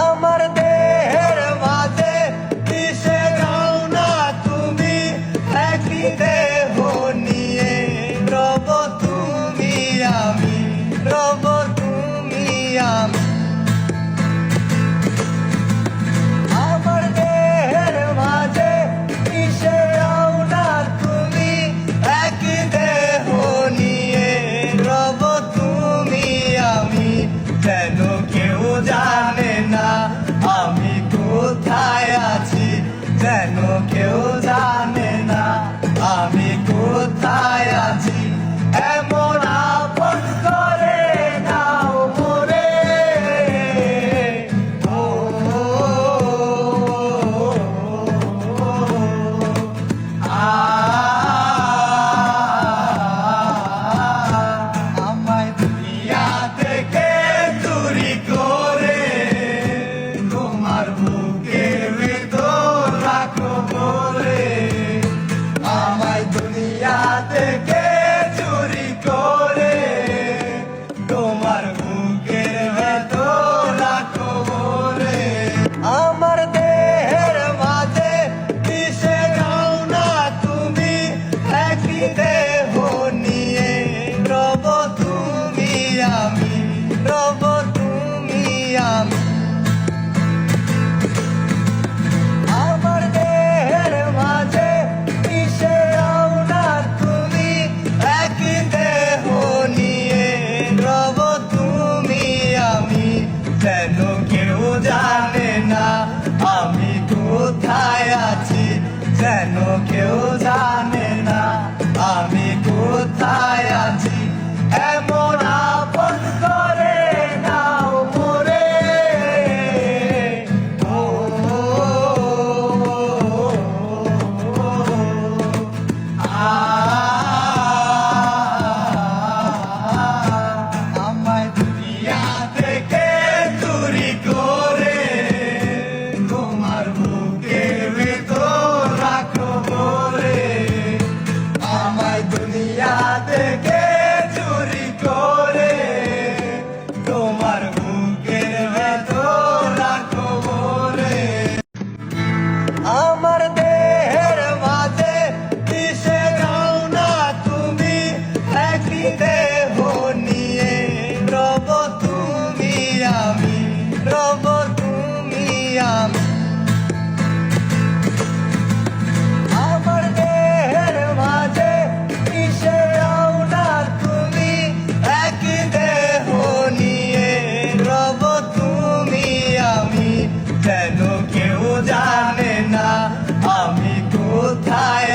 আমার I know. কেউ জানে। কেউ জানে না আমি কোথায়